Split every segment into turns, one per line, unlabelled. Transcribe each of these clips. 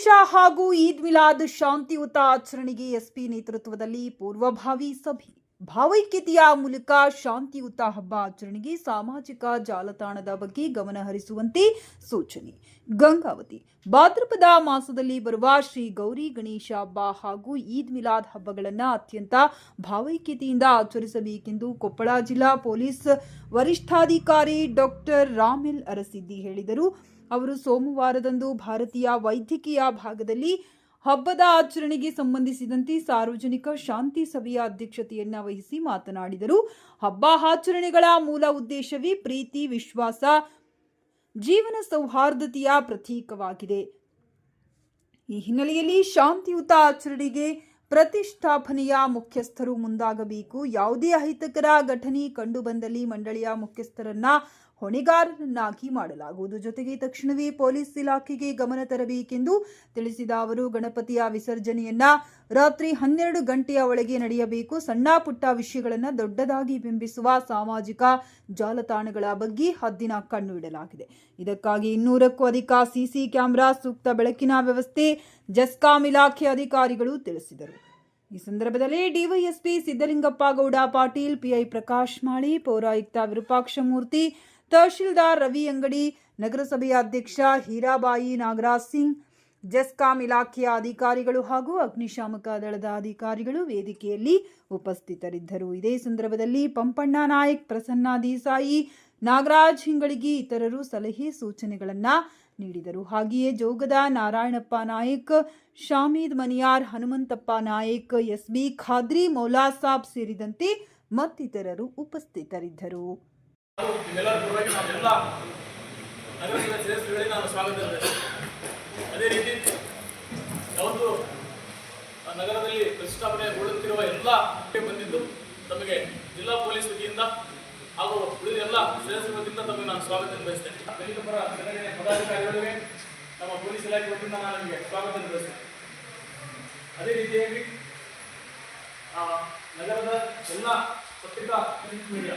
ಗಣೇಶ ಹಾಗೂ ಈದ್ ಮಿಲಾದ್ ಶಾಂತಿಯುತ ಆಚರಣೆಗೆ ಎಸ್ಪಿ ನೇತೃತ್ವದಲ್ಲಿ ಪೂರ್ವಭಾವಿ ಸಭೆ. ಭಾವೈಕ್ಯತೆಯ ಮೂಲಕ ಶಾಂತಿಯುತ ಹಬ್ಬ ಆಚರಣೆಗೆ ಸಾಮಾಜಿಕ ಜಾಲತಾಣದ ಬಗ್ಗೆ ಗಮನ ಹರಿಸುವಂತೆ ಸೂಚನೆ. ಗಂಗಾವತಿ. ಭಾದ್ರಪದ ಮಾಸದಲ್ಲಿ ಬರುವ ಶ್ರೀ ಗೌರಿ ಗಣೇಶ ಹಬ್ಬ ಹಾಗೂ ಈದ್ ಮಿಲಾದ್ ಹಬ್ಬಗಳನ್ನು ಅತ್ಯಂತ ಭಾವೈಕ್ಯತೆಯಿಂದ ಆಚರಿಸಬೇಕೆಂದು ಕೊಪ್ಪಳ ಜಿಲ್ಲಾ ಪೊಲೀಸ್ ವರಿಷ್ಠಾಧಿಕಾರಿ ಡಾಕ್ಟರ್ ರಾಮಿಲ್ ಅರಸಿದ್ದಿ ಹೇಳಿದರು. ಅವರು ಸೋಮವಾರದಂದು ಭಾರತೀಯ ವೈದ್ಯಕೀಯ ಭಾಗದಲ್ಲಿ ಹಬ್ಬದ ಆಚರಣೆಗೆ ಸಂಬಂಧಿಸಿದಂತೆ ಸಾರ್ವಜನಿಕ ಶಾಂತಿ ಸಭೆಯ ಅಧ್ಯಕ್ಷತೆಯನ್ನ ವಹಿಸಿ ಮಾತನಾಡಿದರು. ಹಬ್ಬ ಆಚರಣೆಗಳ ಮೂಲ ಉದ್ದೇಶವೇ ಪ್ರೀತಿ, ವಿಶ್ವಾಸ, ಜೀವನ ಸೌಹಾರ್ದತೆಯ ಪ್ರತೀಕವಾಗಿದೆ. ಈ ಹಿನ್ನೆಲೆಯಲ್ಲಿ ಶಾಂತಿಯುತ ಆಚರಣೆಗೆ ಪ್ರತಿಷ್ಠಾಪನೆಯ ಮುಖ್ಯಸ್ಥರು ಮುಂದಾಗಬೇಕು. ಯಾವುದೇ ಅಹಿತಕರ ಘಟನೆ ಕಂಡುಬಂದಲ್ಲಿ ಮಂಡಳಿಯ ಮುಖ್ಯಸ್ಥರನ್ನ ಹೊಣೆಗಾರರನ್ನಾಗಿ ಮಾಡಲಾಗುವುದು. ಜೊತೆಗೆ ತಕ್ಷಣವೇ ಪೊಲೀಸ್ ಇಲಾಖೆಗೆ ಗಮನ ತರಬೇಕೆಂದು ತಿಳಿಸಿದ ಅವರು, ಗಣಪತಿಯ ವಿಸರ್ಜನೆಯನ್ನ ರಾತ್ರಿ ಹನ್ನೆರಡು ಗಂಟೆಯ ಒಳಗೆ ನಡೆಯಬೇಕು. ಸಣ್ಣ ಪುಟ್ಟ ವಿಷಯಗಳನ್ನು ದೊಡ್ಡದಾಗಿ ಬಿಂಬಿಸುವ ಸಾಮಾಜಿಕ ಜಾಲತಾಣಗಳ ಬಗ್ಗೆ ಹದ್ದಿನ ಕಣ್ಣು ಇಡಲಾಗಿದೆ. ಇದಕ್ಕಾಗಿ ಇನ್ನೂರಕ್ಕೂ ಅಧಿಕ ಸಿಸಿ ಕ್ಯಾಮೆರಾ ಸೂಕ್ತ ಬೆಳಕಿನ ವ್ಯವಸ್ಥೆ, ಜಸ್ಕಾಂ ಇಲಾಖೆ ಅಧಿಕಾರಿಗಳು ತಿಳಿಸಿದರು. ಈ ಸಂದರ್ಭದಲ್ಲಿ ಡಿವೈಎಸ್ಪಿ ಸಿದ್ದಲಿಂಗಪ್ಪ ಗೌಡ, ಪಾಟೀಲ್, ಪಿಐ ಪ್ರಕಾಶ್ ಮಾಳಿ, ಪೌರಾಯುಕ್ತ ವಿರೂಪಾಕ್ಷಮೂರ್ತಿ ತಹಶೀಲ್ದಾರ್ ರವಿ ಅಂಗಡಿ ನಗರಸಭೆಯ ಅಧ್ಯಕ್ಷ ಹೀರಾಬಾಯಿ ನಾಗರಾಜ್ ಸಿಂಗ್, ಜೆಸ್ಕಾಂ ಇಲಾಖೆಯ ಅಧಿಕಾರಿಗಳು ಹಾಗೂ ಅಗ್ನಿಶಾಮಕ ದಳದ ಅಧಿಕಾರಿಗಳು ವೇದಿಕೆಯಲ್ಲಿ ಉಪಸ್ಥಿತರಿದ್ದರು. ಇದೇ ಸಂದರ್ಭದಲ್ಲಿ ಪಂಪಣ್ಣ ನಾಯಕ್, ಪ್ರಸನ್ನ ದೀಸಾಯಿ, ನಾಗರಾಜ್ ಹಿಂಗಳಿಗೆ ಇತರರು ಸಲಹೆ ಸೂಚನೆಗಳನ್ನು ನೀಡಿದರು. ಹಾಗೆಯೇ ಜೋಗದ ನಾರಾಯಣಪ್ಪ ನಾಯಕ್, ಶಾಮೀದ್ ಮನಿಯಾರ್, ಹನುಮಂತಪ್ಪ ನಾಯಕ್, ಎಸ್ಬಿ ಖಾದ್ರಿ, ಮೌಲಾಸಾಬ್ ಸೇರಿದಂತೆ ಮತ್ತಿತರರು ಉಪಸ್ಥಿತರಿದ್ದರು.
ನಿಮ್ಮೆಲ್ಲರ ಪರವಾಗಿ ನಾವೆಲ್ಲ ನಗರಸಭೆ ಸದಸ್ಯರುಗಳಿಗೆ ನಾನು ಸ್ವಾಗತ ಅದೇ ರೀತಿ ಆ ನಗರದಲ್ಲಿ ಪ್ರತಿಷ್ಠಾಪನೆಗೊಳ್ಳುತ್ತಿರುವ ಎಲ್ಲ ಬಂದಿದ್ದು ತಮಗೆ ಜಿಲ್ಲಾ ಪೊಲೀಸ್ ವತಿಯಿಂದ ಹಾಗೂ ಉಳಿದ ಎಲ್ಲ ಸದಸ್ಯರ ವತಿಯಿಂದ ತಮಗೆ ನಾನು ಸ್ವಾಗತ ನಿರ್ವಹಿಸ್ತೇನೆ ದಲಿತ ಪರ ಸಂಘಟನೆ ಪದಾಧಿಕಾರಿಗಳಿಗೆ ನಮ್ಮ ಪೊಲೀಸ್ ಇಲಾಖೆ ನಾನು ನಿಮಗೆ ಸ್ವಾಗತ ನಿರ್ವಹಿಸ್ತೇನೆ ಅದೇ ರೀತಿಯಾಗಿ ಆ, ನಗರದ ಎಲ್ಲ ಪತ್ರಿಕಾ ಮೀಡಿಯಾ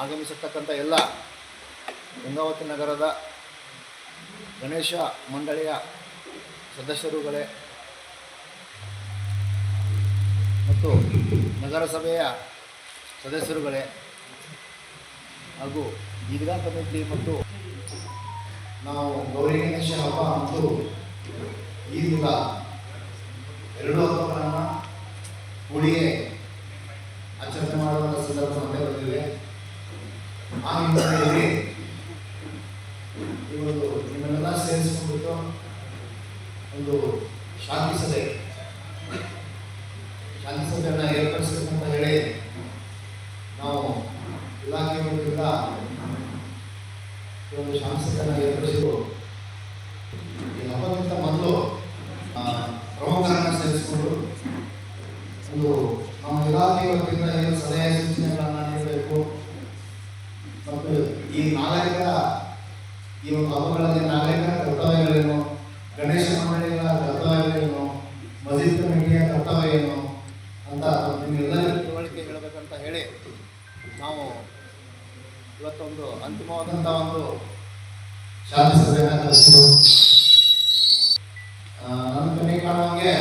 ಆಗಮಿಸಿರ್ತಕ್ಕಂಥ ಎಲ್ಲ ಗಂಗಾವತಿ ನಗರದ ಗಣೇಶ ಮಂಡಳಿಯ ಸದಸ್ಯರುಗಳೇ ಮತ್ತು ನಗರಸಭೆಯ ಸದಸ್ಯರುಗಳೇ ಹಾಗೂ ಈದ್ಗಾ ಕಮಿಟಿ ಮತ್ತು ನಾವು ಗೌರಿ ಗಣೇಶ ಹಬ್ಬ ಮತ್ತು ಈದ್ಗಾ ಎರಡು ಹಬ್ಬಗಳನ್ನು ಕೂಡಿಯೇ ಆಚರಣೆ ಮಾಡುವಂಥ ಸಂದರ್ಭ ನಮ್ಮದೇ ಬಂದಿದೆ ಆ ಹಿನ್ನೆಲೆಯಲ್ಲಿ ಈ ಒಂದು ನಿಮ್ಮನ್ನೆಲ್ಲ ಸೇರಿಸಿಕೊಂಡ್ಬಿಟ್ಟು ಒಂದು ಶಾಂತಿ ಸಭೆ ಶಾಂತಿ ಸಭೆಯನ್ನು ಏರ್ಪಡಿಸಬೇಕಂತ ಹೇಳಿ ನಾವು ಇಲಾಖೆ ವತಿಯಿಂದ ಈ ಒಂದು ಶಾಂತಿ ಸಭೆಯನ್ನು ಏರ್ಪಡಿಸಿದ್ರು ಈ ಹಬ್ಬಕ್ಕಿಂತ ಮೊದಲು ಆ, ಪ್ರಮುಖರನ್ನ ಸೇರಿಸಿಕೊಂಡು ಒಂದು ನಮ್ಮ ಇಲಾಖೆ ವತಿಯಿಂದ ಏನು ಸಲಹೆ ಸೂಚನೆಗಳನ್ನು ನೀಡಬೇಕು ಮತ್ತು ಈ ನಾಗರಿಕ ಈ ಒಂದು ಹಬ್ಬಗಳಲ್ಲಿ ನಾಗರಿಕರ ಕರ್ತವ್ಯಗಳೇನು ಗಣೇಶ ಮಂಡಳಿಗಳ ಕರ್ತವ್ಯಗಳೇನು ಮಸೀದ್ ಕಮಿಟಿಯ ಕರ್ತವ್ಯ ಏನು ಅಂತ ನಿಮ್ಗೆಲ್ಲರಿಗೂ ತಿಳುವಳಿಕೆ ಹೇಳಬೇಕಂತ ಹೇಳಿ ನಾವು ಇವತ್ತೊಂದು ಅಂತಿಮವಾದಂಥ ಒಂದು ಶಾಂತಿ ಸಭೆಯನ್ನು ನಡೆಸಿದ್ರು ಆ, ನನ್ನ ಕಣ್ಣಿ ಕಾಣುವಂಗೆ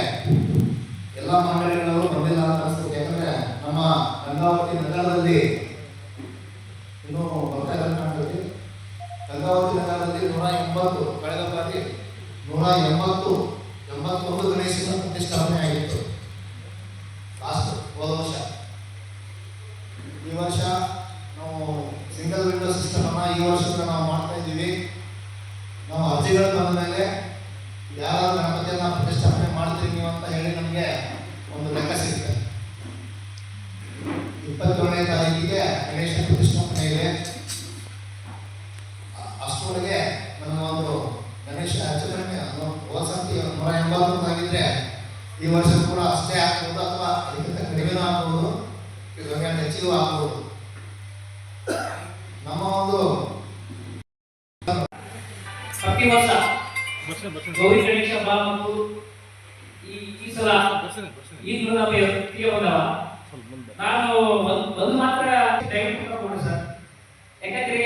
ಎಲ್ಲ ಮಂಡಳಿಗಳು ಬಂದಿಲ್ಲ ಅಂತ ಅನಿಸ್ತದೆ ಯಾಕಂದ್ರೆ ನಮ್ಮ ಗಂಗಾವತಿ ನಗರದಲ್ಲಿ ಇನ್ನೂ ಬರ್ತಾ ಇಲ್ಲ ಕಾಣ್ತದೆ ಗಂಗಾವತಿ ನಗರದಲ್ಲಿ ನೂರ ಎಂಬತ್ತು ಕಳೆದ ಬಾರಿ ನೂರ ಎಂಬತ್ತು ಎಂಬತ್ತೊಂದು ಗಣೇಶನ ಪ್ರತಿಷ್ಠಾಪನೆ ಆಗಿತ್ತು ಲಾಸ್ಟ್ ಹೋದ ವರ್ಷ ಈ ವರ್ಷ ನಾವು ಸಿಂಗಲ್ ವಿಂಡೋ ಸಿಸ್ಟಮ್ ಅನ್ನ ಈ ವರ್ಷದಿಂದ ನಾವು ಮಾಡ್ತಾ ಇದ್ದೀವಿ ನಾವು ಅರ್ಜಿಗಳು ಬಂದ ಮೇಲೆ ಯಾರು ಗಣಪತಿಯನ್ನ ಪ್ರತಿಷ್ಠಾಪನೆ ಮಾಡ್ತೀರಿ ನೀವು ಅಂತ ಹೇಳಿ ನಮಗೆ
ಗೌರಿ ಗಣೇಶ ಬಾಬು ಈ ಈ ಸಲ ಇನ್ನೂರ ಎಪ್ಪತ್ತಿಗೆ ಬಂದವ ನಾನು ಒಂದು ಮಾತ್ರ ದಯವಿಟ್ಟು ಕೊಡಿ ಸರ್. ಯಾಕಂದ್ರೆ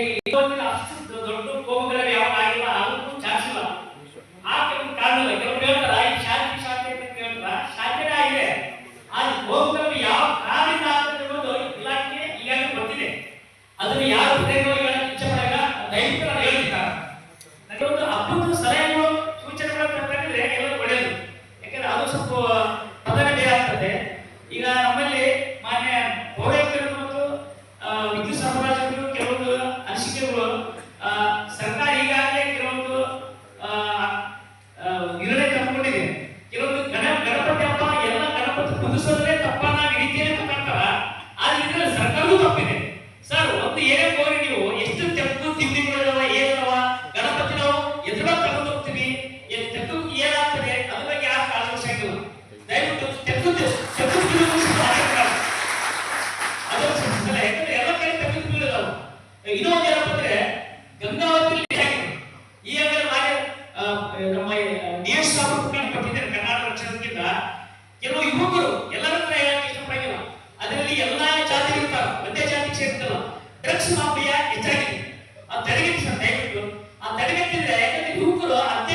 a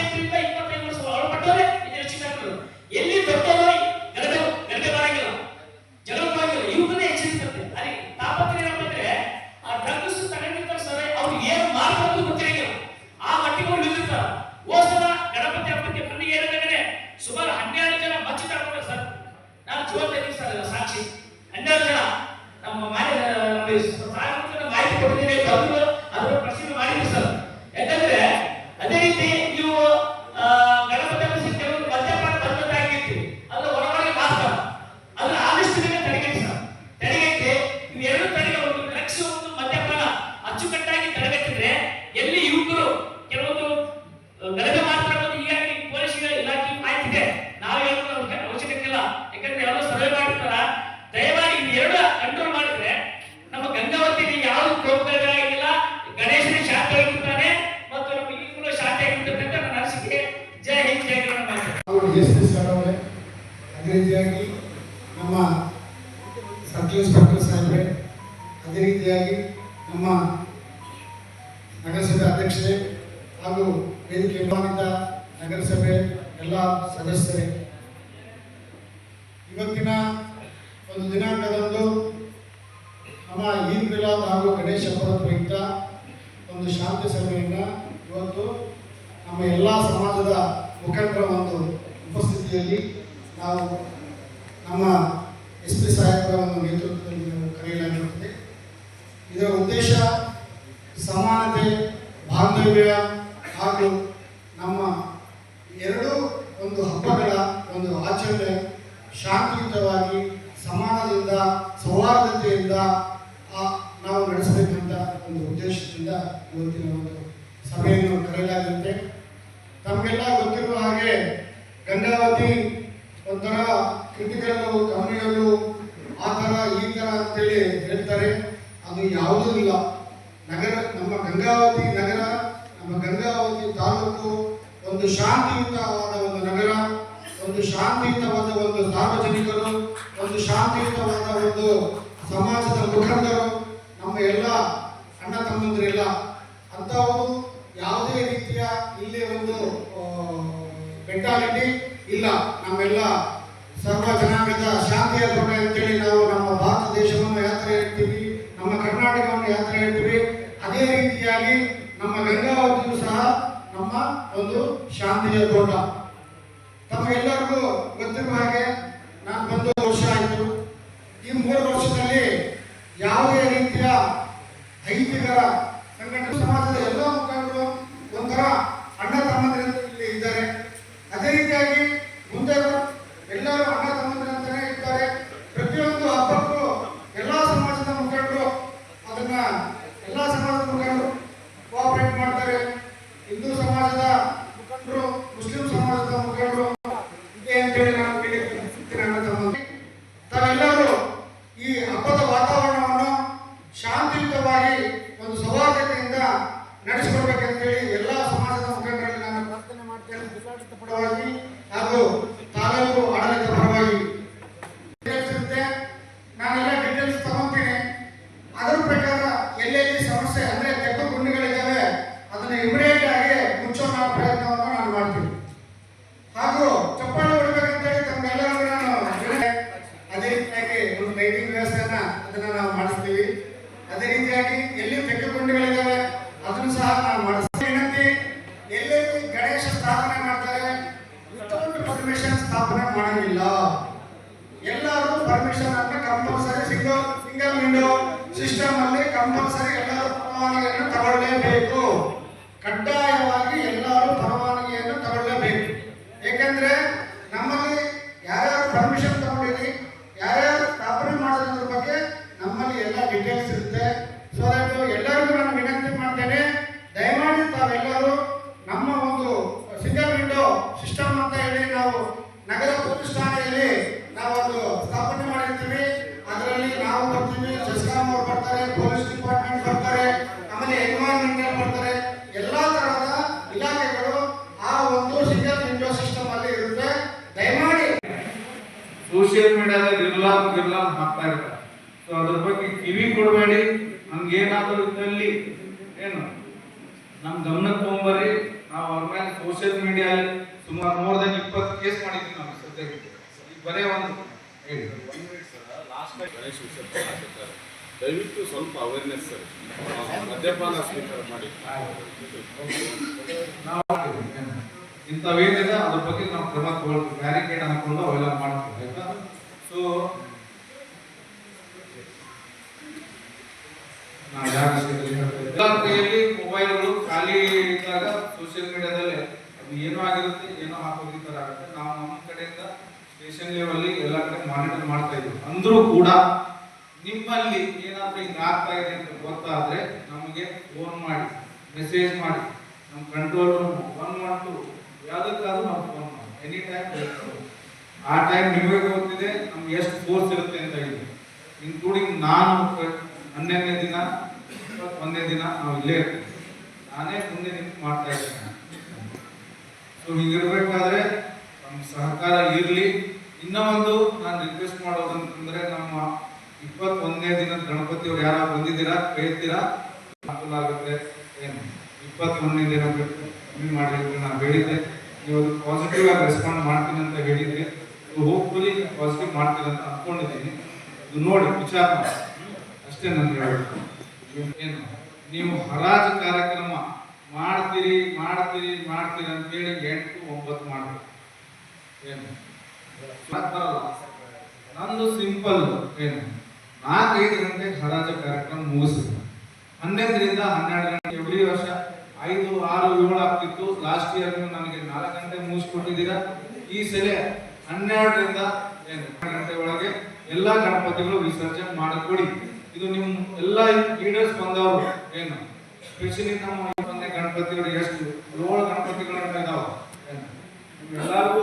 ಜಿಸ್ಟಿಸ್ಗಳವರೇ ಅದೇ
ರೀತಿಯಾಗಿ ನಮ್ಮ ಸರ್ಕಲ್ ಇನ್ಸ್ಪೆಕ್ಟರ್ ಸಾಹೇಬ್ರೆ. ಅದೇ ರೀತಿಯಾಗಿ ನಮ್ಮ ನಗರಸಭೆ ಅಧ್ಯಕ್ಷರೇ ಹಾಗೂ ವೇದಿಕೆ ನಗರಸಭೆ ಎಲ್ಲ ಸದಸ್ಯರೇ. ಇವತ್ತಿನ ಒಂದು ದಿನಾಂಕದಂದು ನಮ್ಮ ಈದ್ ಮಿಲಾದ್ ಹಾಗೂ ಗಣೇಶ ಹಬ್ಬದ ಪ್ರಯುಕ್ತ ಒಂದು ಶಾಂತಿ ಸಭೆಯನ್ನು ಇವತ್ತು ನಮ್ಮ ಎಲ್ಲ ಸಮಾಜದ ಮುಖಂಡರ ಒಂದು ಇಲ್ಲಿ ನಾವು ನಮ್ಮ ಎಸ್ ಪಿ ಸಾಹೇಬರ ಒಂದು ನೇತೃತ್ವದಲ್ಲಿ ಕರೆಯಲಾಗಿರುತ್ತದೆ ಇದರ ಉದ್ದೇಶ ಸಮಾನತೆ, ಬಾಂಧವ್ಯ ಹಾಗೂ ನಮ್ಮ ಎರಡೂ ಒಂದು ಹಬ್ಬಗಳ ಒಂದು ಆಚರಣೆ ಶಾಂತಿಯುತವಾಗಿ, ಸಮಾನದಿಂದ, ಸೌಹಾರ್ದತೆಯಿಂದ ನಾವು ನಡೆಸಬೇಕಂತ ಒಂದು ಉದ್ದೇಶದಿಂದ ಇವತ್ತಿನ ಒಂದು ಸಭೆಯನ್ನು ಕರೆಯಲಾಗುತ್ತೆ ತಮಗೆಲ್ಲ ಗೊತ್ತಿರುವ ಹಾಗೆ ಗಂಗಾವತಿ ಒಂಥರ ಕೃತಿಗಳನ್ನು ಕಮ್ಯುನಿಗಲ್ಲು ಆ ಥರ ಈ ಥರ ಅಂತೇಳಿ ಹೇಳ್ತಾರೆ. ಅದು ಯಾವುದೂ ಇಲ್ಲ. ನಗರ, ನಮ್ಮ ಗಂಗಾವತಿ ನಗರ, ನಮ್ಮ ಗಂಗಾವತಿ ತಾಲೂಕು ಒಂದು ಶಾಂತಿಯುತವಾದ ಒಂದು ನಗರ, ಒಂದು ಶಾಂತಿಯುತವಾದ ಒಂದು ಸಾರ್ವಜನಿಕರು, ಒಂದು ಶಾಂತಿಯುತವಾದ ಒಂದು ಸಮಾಜದ ಮುಖಂಡರು, ನಮ್ಮ ಎಲ್ಲ ಅಣ್ಣ ತಮ್ಮಂದಿರೆಲ್ಲ ಅಂಥವು ಯಾವುದೇ ರೀತಿಯ ಇಲ್ಲಿ ಒಂದು ಮೆಂಟಾಲಿಟಿ ಇಲ್ಲ, ನಮ್ಮೆಲ್ಲ ಸರ್ವ ಜನಾಂಗದ ಶಾಂತಿಯ ದೊಡ್ಡ ಅಂತೇಳಿ ನಾವು ನಮ್ಮ ಭಾರತ ದೇಶವನ್ನು ಯಾತ್ರೆ ಇಡ್ತೀವಿ ನಮ್ಮ ಕರ್ನಾಟಕವನ್ನು ಯಾತ್ರೆ ಇಡ್ತೀವಿ ಅದೇ ರೀತಿಯಾಗಿ ನಮ್ಮ ಗಂಗಾವತಿಯು ಸಹ ನಮ್ಮ ಒಂದು ಶಾಂತಿಯ ದೊಡ್ಡ ತಮಗೆಲ್ಲರಿಗೂ ಗೊತ್ತಿರುವ ಹಾಗೆ ನಾನು ಒಂದು ವರ್ಷ ಆಯಿತು. ಈ ಮೂರು ವರ್ಷದಲ್ಲಿ ಯಾವುದೇ ರೀತಿಯ ಐತಿಕರ ಸಂಘಟನೆ, ಸಮಾಜದ ಎಲ್ಲ ಮಾಡಂಗಿಲ್ಲ. ಎಲ್ಲರೂ ಪರ್ಮಿಷನ್ ಅಂತ compulsory single single window system ಅಲ್ಲಿ ಕಂಪಲ್ಸರಿ ಎಲ್ಲರೂ ಪರವಾನಗಿಯನ್ನು ತಗೊಳ್ಳೇಬೇಕು. ಕಡ್ಡಾಯವಾಗಿ ಎಲ್ಲರೂ ಪರವಾನಗಿಯನ್ನು ತಗೊಳ್ಳೇಬೇಕು. ಏಕೆಂದ್ರೆ ನಮ್ಮಲ್ಲಿ ಯಾರ್ಯಾರು ಪರ್ಮಿಷನ್ ತಗೊಂಡಿರಿ ಯಾರ್ಯಾರು ಸ್ಥಾಪನೆ ಮಾಡೋದ್ರ ಬಗ್ಗೆ ನಮ್ಮಲ್ಲಿ ಎಲ್ಲ ಡೀಟೇಲ್ಸ್ ಇರುತ್ತೆ ಸೊ ದಟ್ ಎಲ್ಲರಿಗೂ ನಾನು ವಿನಂತಿ ಮಾಡ್ತೇನೆ ದಯಮಾಡಿ ತಾವೆಲ್ಲರೂ ನಮ್ಮ ಒಂದು ಸಿಂಗಲ್ ವಿಂಡೋ ಸಿಸ್ಟಮ್ ಅಂತ ಹೇಳಿ ನಾವು ನಗರ ಪೊಲೀಸ್ ಠಾಣೆಯಲ್ಲಿ ನಾವು ಒಂದು ಸ್ಥಾಪನೆ ಮಾಡಿರ್ತೀವಿ ಅದರಲ್ಲಿ ನಾವು ಬರ್ತೀವಿ ಜಸ್ಕಾಂ ಅವ್ರು ಬರ್ತಾರೆ ಪೊಲೀಸ್ ಡಿಪಾರ್ಟ್ಮೆಂಟ್ ಬರ್ತಾರೆ ಆಮೇಲೆ ಎನ್ವೈರನ್ಮೆಂಟಲ್ ಬರ್ತಾರೆ ಎಲ್ಲಾ ತರಹದ ಇಲಾಖೆಗಳು ಆ ಒಂದು ಸಿಂಗಲ್ ವಿಂಡೋ ಸಿಸ್ಟಮ್ ಅಲ್ಲಿ ಇರುತ್ತೆ ದಯಮಾಡಿ
ಸೋಷಿಯಲ್ ಮೀಡಿಯಾದಾಗ ಇರ್ಲಾರ್ದು ಇರ್ಲಾರ್ದು ಹಾಕ್ತಾ ಇರ್ತಾರೆ ಸೊ ಅದ್ರ ಬಗ್ಗೆ ಕಿವಿ ಕೊಡಬೇಡಿ ಹಂಗೇನಾದರೂ ಇದ್ದಲ್ಲಿ ಏನು ನಮ್ ಗಮನಕ್ಕೆ ತೊಗೊಂಬರ್ರಿ. ನಾವು ಅವ್ರ ಮೇಲೆ ಸೋಷಿಯಲ್ ಮೀಡಿಯಾದಲ್ಲಿ ಸುಮಾರು ಮೋರ್ ದನ್ ಇಪ್ಪತ್ತು ಕೇಸ್ ಮಾಡಿದ್ವಿ ನಾವು ಸದ್ಯಕ್ಕೆ. ಈಗ ಬರೇ ಒಂದು.
ಗಣೇಶ ದಯವಿಟ್ಟು ಸ್ವಲ್ಪ ಅವೇರ್ನೆಸ್ ಸರ್. ಮದ್ಯಪಾನ ಸ್ವೀಕಾರ ಮಾಡಿ?
ಇಂಥವೇನಿದೆ ಅದ್ರ ಬಗ್ಗೆ ನಾವು ಕ್ರಮ ತಗೊಳ್ತೀವಿ ಬ್ಯಾರಿಕೇಡ್ ಹಾಕೊಂಡು ಅವೆಲ್ಲ ಮಾಡ್ತೀವಿ ಆಯ್ತಾ? ಸೊ ನಾವು ಯಾರು ವಿಷಯದಲ್ಲಿ ಹೇಳ್ತಾ ಇದ್ದೆ? ಎಲ್ಲರ ಕೈಯಲ್ಲಿ ಮೊಬೈಲ್ಗಳು ಖಾಲಿ ಇದ್ದಾಗ ಸೋಷಿಯಲ್ ಮೀಡಿಯಾದಲ್ಲಿ ಅದು ಏನೋ ಆಗಿರುತ್ತೆ ಏನೋ ಹಾಕೋದು ಈ ಥರ ಆಗುತ್ತೆ. ನಾವು ನಮ್ಮ ಕಡೆಯಿಂದ ಸ್ಟೇಷನ್ ಲೆವೆಲ್ಲಿ ಎಲ್ಲ ಕಡೆ ಮಾನಿಟರ್ ಮಾಡ್ತಾ ಇದ್ವಿ. ಅಂದ್ರೂ ಕೂಡ ನಿಮ್ಮಲ್ಲಿ ಏನಾದರೂ ಹಿಂಗೆ ಆಗ್ತಾ ಇದೆ ಅಂತ ಗೊತ್ತಾದ್ರೆ ನಮಗೆ ಫೋನ್ ಮಾಡಿ ಮೆಸೇಜ್ ಮಾಡಿ ನಮ್ಮ control room one one two ಯಾವುದಕ್ಕಾದ್ರೂ ನಾವು ಫೋನ್ ಮಾಡಿ. ಎನಿ ಟೈಮ್ ಆ ಟೈಮ್ ನಿಮಗೆ ಗೊತ್ತಿದೆ ನಮ್ಗೆ ಎಷ್ಟು ಫೋರ್ಸ್ ಇರುತ್ತೆ ಅಂತ ಹೇಳಿ ಇನ್ಕ್ಲೂಡಿಂಗ್ ನಾನು ಹನ್ನೆರಡನೇ ದಿನ ಒಂದನೇ ದಿನ ನಾವು ಇಲ್ಲೇ ಇರ್ತೀವಿ. ನಾನೇ ಮುಂದೆ ನಿಂತು ಮಾಡ್ತಾ ಇದ್ದೇನೆ. ಸೊ ಹೀಗಿರ್ಬೇಕಾದ್ರೆ ನಮ್ಮ ಸಹಕಾರ ಇರಲಿ. ಇನ್ನೂ ಒಂದು ನಾನು ರಿಕ್ವೆಸ್ಟ್ ಮಾಡೋದಂತಂದ್ರೆ ನಮ್ಮ ಇಪ್ಪತ್ತೊಂದನೇ ದಿನ ಗಣಪತಿಯವ್ರು ಯಾರು ಬಂದಿದ್ದೀರಾ? ಕೇಳ್ತೀರಾ? ಅನುಕೂಲ ಆಗುತ್ತೆ. ಏನು? ಇಪ್ಪತ್ತೊಂದನೇ ದಿನ ಕಮ್ಮಿ ಮಾಡಲಿಕ್ಕೆ ನಾನು ಹೇಳಿದ್ದೆ. ನೀವು ಪಾಸಿಟಿವ್ ಆಗಿ ರೆಸ್ಪಾಂಡ್ ಮಾಡ್ತೀನಿ ಅಂತ ಹೇಳಿದ್ರಿ. ಹೋಪ್ಫುಲಿ ಪಾಸಿಟಿವ್ ಮಾಡ್ತೀನಿ ಅಂತ ಅಂದ್ಕೊಂಡಿದ್ದೀನಿ ಇದು ನೋಡಿ, ವಿಚಾರ ಮಾಡಿ. ಅಷ್ಟೇ ನಾನು ಹೇಳೋದು ಏನು? ನೀವು ಹರಾಜು ಕಾರ್ಯಕ್ರಮ ಮಾಡ್ತೀರಿ ಅಂತೇಳಿ ಎಂಟು ಒಂಬತ್ತು ಮಾಡಬೇಕು ಏನು? ನಂದು ಸಿಂಪಲ್ ಏನು? ನಾಲ್ಕೈದು ಗಂಟೆ ಹರಾಜು ಕಾರ್ಯಕ್ರಮ ಮುಗಿಸಿದ್ರು ಹನ್ನೊಂದರಿಂದ ಹನ್ನೆರಡು ಗಂಟೆ ಎವ್ರಿ ವರ್ಷ, ಐದು, ಆರು ಏಳು ಆಗ್ತಿತ್ತು. ಲಾಸ್ಟ್ ಇಯರ್ ನನಗೆ ನಾಲ್ಕು ಗಂಟೆ ಮುಗಿಸ್ಕೊಟ್ಟಿದ್ದೀರಾ. ಈ ಸಲ ಹನ್ನೆರಡರಿಂದ ಏನು? ಹನ್ನೆರಡು ಗಂಟೆ ಒಳಗೆ ಎಲ್ಲಾ ಗಣಪತಿಗಳು ವಿಸರ್ಜನೆ ಮಾಡಿಕೊಡಿ. ಇದು ನಿಮ್ಮ ಎಲ್ಲ ಲೀಡರ್ಸ್ ಬಂದವರು. ಏನು? ಸ್ಪೆಷಲಿ ನಮ್ಮ ಒಂದೇ ಗಣಪತಿಗಳು ಎಷ್ಟು? ಏಳು ಗಣಪತಿಗಳನ್ನ ಇದಾವೆ ಎಲ್ಲರಿಗೂ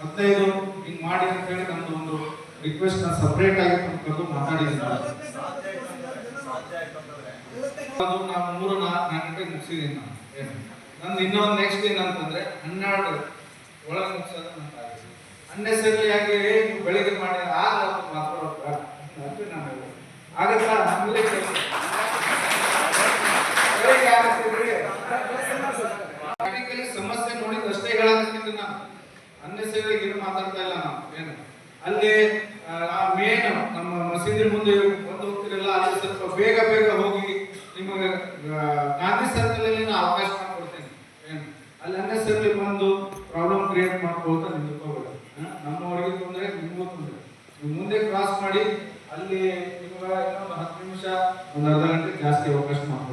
ಹದಿನೈದು ಹಿಂಗೆ ಮಾಡಿ ಅಂತ ಹೇಳಿ ನಮ್ದು ಒಂದು ರಿಕ್ವೆಸ್ಟ್ ನಾನು ಸಪ್ರೇಟ್ ಆಗಿ ಕರೆದು ಮಾತಾಡಿದ್ದೀನಿ ಅದು ನಾವು ಮೂರು ನಾಲ್ಕು ಗಂಟೆಗೆ ಮುಗಿಸಿದ್ದೀನಿ ನಾನು. ನಂದು ಇನ್ನೊಂದು ನೆಕ್ಸ್ಟ್ ಏನಂತಂದ್ರೆ ಹನ್ನೆರಡು ಒಳಗೆ ಮುಗಿಸೋದು ನನ್ನ target. ಅನ್ನೆಸರಿ ಯಾಕೆ ನೀವು ಬೆಳಿಗ್ಗೆ ಮಾಡಿ ಆಗ ಅಂತ ನಾನು. ಆಗತ್ತಾ ಆಮೇಲೆ ಕೇಳಿ. ಬೆಳಿಗ್ಗೆ ಆಗತ್ತಿದ್ರಿ ಪ್ರಾಕ್ಟಿಕಲಿ ಸಮಸ್ಯೆ ನೋಡಿದ ಅಷ್ಟೇ ಹೇಳಕತ್ತಿದ್ದು ನಾನು ಅನ್ನೆಸರಿ ಏನು ಮಾತಾಡ್ತಾ ಇಲ್ಲ ನಾವು ಏನು? ಅಲ್ಲಿ ಆ, ಮೇನ್ ನಮ್ಮ ಮಸೀದಿ ಮುಂದೆ ಬಂದು ಹೋಗ್ತಿರಲ್ಲ ಅಲ್ಲಿ ಸ್ವಲ್ಪ ಬೇಗ ಬೇಗ ಹೋಗಿ ನಿಮಗೆ ಗಾಂಧಿ ಸರ್ಕಲ್ ಅಲ್ಲಿ ನಾನು ಅವಕಾಶ ಮಾಡ್ಕೊಡ್ತೀನಿ ಏನು? ಅಲ್ಲಿ ಅನ್ನೆಸರಿ ಬಂದು ಪ್ರಾಬ್ಲಮ್ ಕ್ರಿಯೇಟ್ ಮಾಡ್ಕೊಳ್ತಾ ನಿಂತ್ಕೋಬೇಡ ನಮ್ಮವರಿಗೆ ತೊಂದರೆ ನಿಮಗೂ ತೊಂದರೆ. ನೀವು ಮುಂದೆ ಕ್ರಾಸ್ ಮಾಡಿ ಅಲ್ಲಿ ನಿಮ್ಗೆ ಇನ್ನೊಂದು ಹತ್ತು ನಿಮಿಷ ಒಂದು ಅರ್ಧ ಗಂಟೆ ಜಾಸ್ತಿ ಅವಕಾಶ ಮಾಡ್ಕೊಡ್ತೀನಿ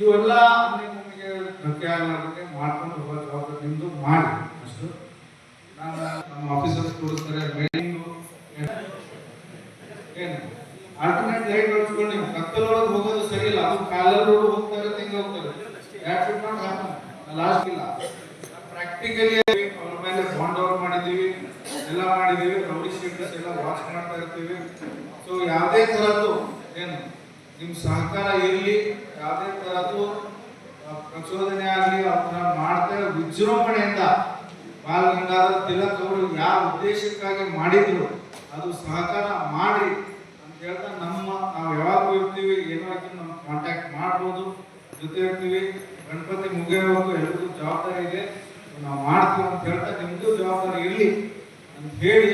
ಇವೆಲ್ಲ ನಿಮಗೆ ಧಕ್ಕೆ ಆಗಲಾರ್ದಂಗೆ ಮಾಡ್ಕೊಂಡು ಹೋಗೋ ಜವಾಬ್ದಾರಿ ನಿಮ್ದು, ಮಾಡಿ. ಅಷ್ಟು. ನಾನು ನಮ್ಮ ಆಫೀಸರ್ಸ್ ತೋರಿಸ್ತಾರೆ ಮೇಲಿಂಗು ಏನು? ಆಲ್ಟರ್ನೇಟ್ ಲೈಟ್ ಬಳಸ್ಕೊಂಡು ಕತ್ತಲೊಳಗೆ ಹೋಗೋದು ಸರಿ ಇಲ್ಲ. ಅದು ಕಾಲರ್ ರೋಡ್ ಹೋಗ್ತಾರೆ, ಹಿಂಗೆ ಹೋಗ್ತಾರೆ. ಯಾಕೆ ಲಾಸ್ಟ್ ಇಲ್ಲ. ಪ್ರಾಕ್ಟಿಕಲಿ ಅವ್ರ ಮೇಲೆ ಬಾಂಡ್ ಓವರ್ ಮಾಡಿದ್ದೀವಿ. ಎಲ್ಲ ಮಾಡಿದ್ದೀವಿ. ರೌಡಿ ಶೀಟ್ಸ್ ಎಲ್ಲ ವಾಚ್ ಮಾಡ್ತಾ ಇರ್ತೀವಿ. ಸೊ ಯಾವುದೇ ಥರದ್ದು ಏನು? ನಿಮ್ಮ ಸಹಕಾರ ಇರಲಿ, ಯಾವುದೇ ಥರದ್ದು ಪ್ರಚೋದನೆ ಆಗಲಿ ಅದನ್ನ ಮಾಡ್ತಾ ವಿಜೃಂಭಣೆಯಿಂದ. ಬಾಲ್ ಗಂಗಾಧರ್ ತಿಲಕ್ ಅವರು ಯಾವ ಉದ್ದೇಶಕ್ಕಾಗಿ ಮಾಡಿದ್ರು, ಅದು ಸಹಕಾರ ಮಾಡಿ ಅಂತ ಹೇಳ್ತಾ ನಮ್ಮ, ನಾವು ಯಾವಾಗೂ ಇರ್ತೀವಿ, ಏನಾದ್ರು ನಮ್ಮ ಕಾಂಟ್ಯಾಕ್ಟ್ ಮಾಡ್ಬೋದು. ಜೊತೆ ಇರ್ತೀವಿ, ಗಣಪತಿ ಮುಗಿಯೋವರೆಗೂ ಎಲ್ರಿಗೂ ಜವಾಬ್ದಾರಿ ಇದೆ. ನಾವು ಮಾಡ್ತೀವಿ ಅಂತ ಹೇಳ್ತಾ ನಿಮ್ಮದು ಜವಾಬ್ದಾರಿ ಇರಲಿ ಅಂತ ಹೇಳಿ.